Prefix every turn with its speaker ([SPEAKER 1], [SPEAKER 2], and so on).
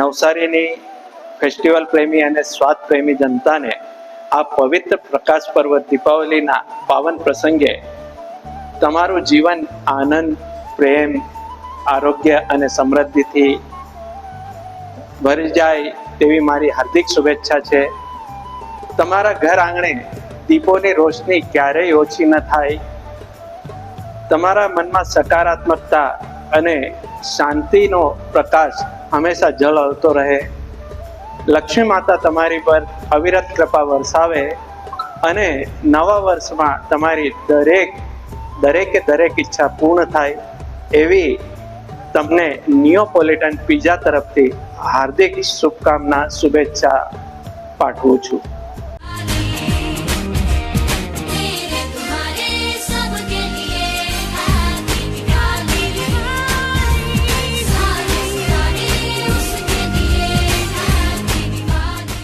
[SPEAKER 1] નવસારીની festival પ્રેમી અને સ્વાદ પ્રેમી જનતાને આ પવિત્ર પ્રકાશ પર્વ દીપાવલીના પાવન પ્રસંગે તમારું જીવન આનંદ, પ્રેમ, આરોગ્ય અને સમૃદ્ધિથી ભરી જાય તેવી મારી હાર્દિક શુભેચ્છા છે. તમારા ઘર આંગણે દીપોની રોશની ક્યારેય ઓછી ન થાય. તમારા મનમાં સકારાત્મકતા અને શાંતિનો પ્રકાશ હંમેશા ઝળહળતો રહે. લક્ષ્મી માતા તમારી પર અવિરત કૃપા વરસાવે અને નવા વર્ષમાં તમારી દરેક, દરેકે દરેક ઈચ્છા પૂર્ણ થાય એવી તમને નિયોપોલિટન પીઝા તરફથી હાર્દિક શુભકામના, શુભેચ્છા પાઠવું છું.